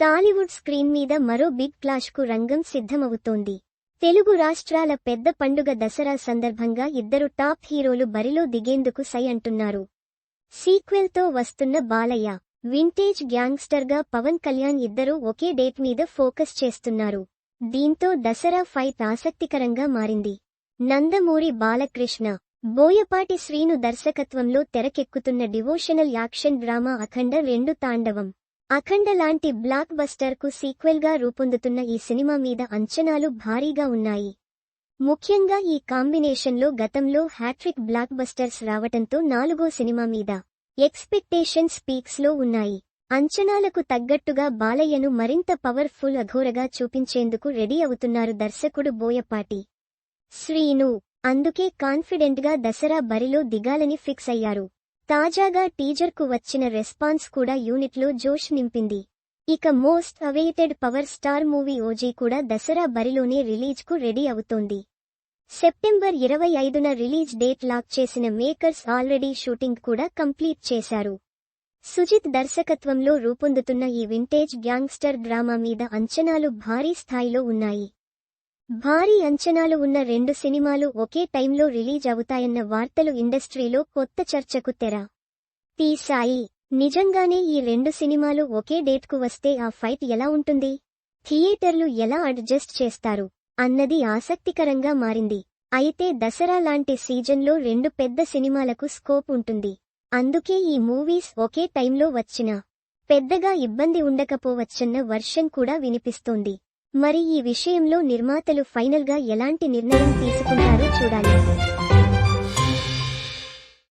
Tollywood screen మీద మరో big క్లాష్కు రంగం సిద్ధమవుతోంది. తెలుగు రాష్ట్రాల పెద్ద పండుగ దసరా సందర్భంగా ఇద్దరు టాప్ హీరోలు బరిలో దిగేందుకు సై అంటున్నారు. సీక్వెల్తో వస్తున్న బాలయ్య వింటేజ్ గ్యాంగ్స్టర్గా పవన్ కళ్యాణ్ ఇద్దరూ ఒకే డేట్ మీద ఫోకస్ చేస్తున్నారు. దీంతో దసరా ఫైట్ ఆసక్తికరంగా మారింది. నందమూరి బాలకృష్ణ బోయపాటి శ్రీను దర్శకత్వంలో తెరకెక్కుతున్న డివోషనల్ యాక్షన్ డ్రామా అఖండ రెండు తాండవం. అఖండ లాంటి బ్లాక్ బస్టర్కు సీక్వెల్గా రూపొందుతున్న ఈ సినిమా మీద అంచనాలు భారీగా ఉన్నాయి. ముఖ్యంగా ఈ కాంబినేషన్లో గతంలో హ్యాట్రిక్ బ్లాక్ బస్టర్స్ రావటంతో నాలుగో సినిమా మీద ఎక్స్పెక్టేషన్స్ స్పీక్స్లో ఉన్నాయి. అంచనాలకు తగ్గట్టుగా బాలయ్యను మరింత పవర్ఫుల్ అఘోరగా చూపించేందుకు రెడీ అవుతున్నారు దర్శకుడు బోయపాటి. శ్రీను అందుకే కాన్ఫిడెంట్గా దసరా బరిలో దిగాలని ఫిక్స్ అయ్యారు. తాజాగా టీజర్కు వచ్చిన రెస్పాన్స్ కూడా యూనిట్లో జోష్ నింపింది. ఇక most awaited power star movie OG కూడా దసరా బరిలోనే రిలీజ్కు రెడీ అవుతోంది. సెప్టెంబర్ ఇరవై ఐదున రిలీజ్ డేట్ లాక్ చేసిన మేకర్స్ ఆల్రెడీ షూటింగ్ కూడా కంప్లీట్ చేశారు. సుజిత్ దర్శకత్వంలో రూపొందుతున్న ఈ వింటేజ్ గ్యాంగ్స్టర్ డ్రామా మీద అంచనాలు భారీ స్థాయిలో ఉన్నాయి. భారీ అంచనాలు ఉన్న రెండు సినిమాలు ఒకే టైంలో రిలీజ్ అవుతాయన్న వార్తలు ఇండస్ట్రీలో కొత్త చర్చకు తెర. తీశాయి నిజంగానే ఈ రెండు సినిమాలు ఒకే డేట్కు వస్తే ఆ ఫైట్ ఎలా ఉంటుంది? థియేటర్లు ఎలా అడ్జస్ట్ చేస్తారు? అన్నది ఆసక్తికరంగా మారింది. అయితే దసరా లాంటి సీజన్లో రెండు పెద్ద సినిమాలకు స్కోప్ ఉంటుంది. అందుకే ఈ మూవీస్ ఒకే టైంలో వచ్చినా పెద్దగా ఇబ్బంది ఉండకపోవచ్చన్న వర్షన్ కూడా వినిపిస్తోంది. మరి ఈ విషయంలో నిర్మాతలు ఫైనల్గా ఎలాంటి నిర్ణయం తీసుకుంటారో చూడాలి.